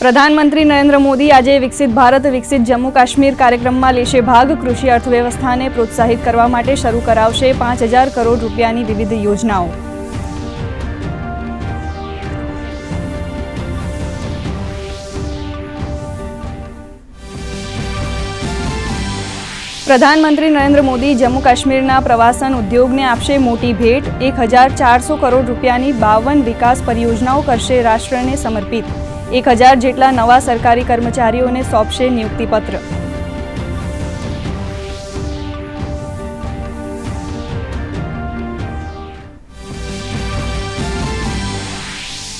પ્રધાનમંત્રી નરેન્દ્ર મોદી આજે વિકસિત ભારત, વિકસિત જમ્મુ કાશ્મીર કાર્યક્રમમાં લેશે ભાગ. કૃષિ અર્થવ્યવસ્થાને પ્રોત્સાહિત કરવા માટે શરૂ કરાવશે પાંચ હજાર કરોડ રૂપિયાની વિવિધ યોજનાઓ. પ્રધાનમંત્રી નરેન્દ્ર મોદી જમ્મુ કાશ્મીરના પ્રવાસન ઉદ્યોગને આપશે મોટી ભેટ. એક હજાર ચારસો કરોડ રૂપિયાની બાવન વિકાસ પરિયોજનાઓ કરશે રાષ્ટ્રને સમર્પિત. એક હજાર જેટલા નવા સરકારી કર્મચારીઓને સોંપશે નિયુક્તિપત્ર.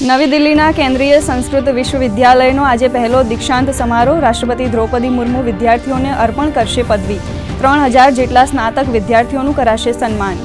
નવી દિલ્હીના કેન્દ્રીય સંસ્કૃત વિશ્વવિદ્યાલયનો આજે પહેલો દીક્ષાંત સમારોહ રાષ્ટ્રપતિ દ્રૌપદી મુર્મુ વિદ્યાર્થીઓને અર્પણ કરશે પદવી. ત્રણ હજાર જેટલા સ્નાતક વિદ્યાર્થીઓનું કરાશે સન્માન.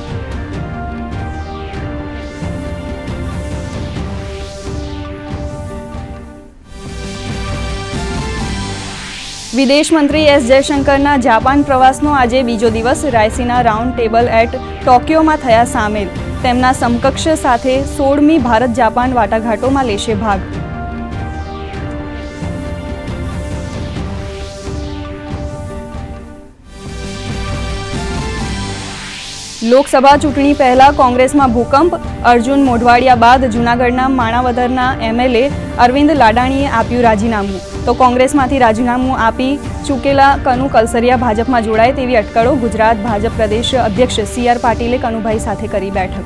વિદેશ મંત્રી એસ જયશંકરના જાપાન પ્રવાસનો આજે બીજો દિવસ રાયસીના રાઉન્ડ ટેબલ એટ ટોક્યોમાં થયા સામેલ તેમના સમકક્ષ સાથે સોળમી ભારત જાપાન વાટાઘાટોમાં લેશે ભાગ. લોકસભા ચૂંટણી પહેલા કોંગ્રેસમાં ભૂકંપ, અર્જુન મોઢવાડિયા બાદ જૂનાગઢના માણાવદરના એમએલએ અરવિંદ લાડાણીએ આપ્યું રાજીનામું. તો કોંગ્રેસમાંથી રાજીનામું આપી ચૂકેલા કનુ કલસરિયા ભાજપમાં જોડાય તેવી અટકળો ગુજરાત ભાજપ પ્રદેશ અધ્યક્ષ સી આર પાટીલે કનુભાઈ સાથે કરી બેઠક.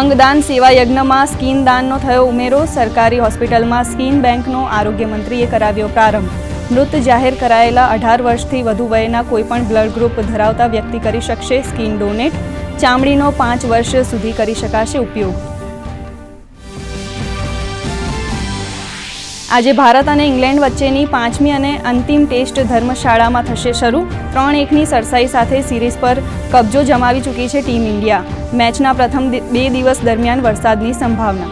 અંગદાન સેવા યજ્ઞમાં સ્કીન દાનનો થયો ઉમેરો. સરકારી હોસ્પિટલમાં સ્કીન બેંકનો આરોગ્ય મંત્રીએ કરાવ્યો પ્રારંભ. મૃત જાહેર કરાયેલા અઢાર વર્ષથી વધુ વયના કોઈપણ બ્લડ ગ્રુપ ધરાવતા વ્યક્તિ કરી શકશે સ્કીન ડોનેટ. ચામડીનો પાંચ વર્ષ સુધી કરી શકાશે ઉપયોગ. આજે ભારત અને ઇંગ્લેન્ડ વચ્ચેની પાંચમી અને અંતિમ ટેસ્ટ ધર્મશાળામાં થશે શરૂ. ત્રણ એકની સરસાઈ સાથે સિરીઝ પર કબજો જમાવી ચૂકી છે ટીમ ઇન્ડિયા. મેચના પ્રથમ બે દિવસ દરમિયાન વરસાદની સંભાવના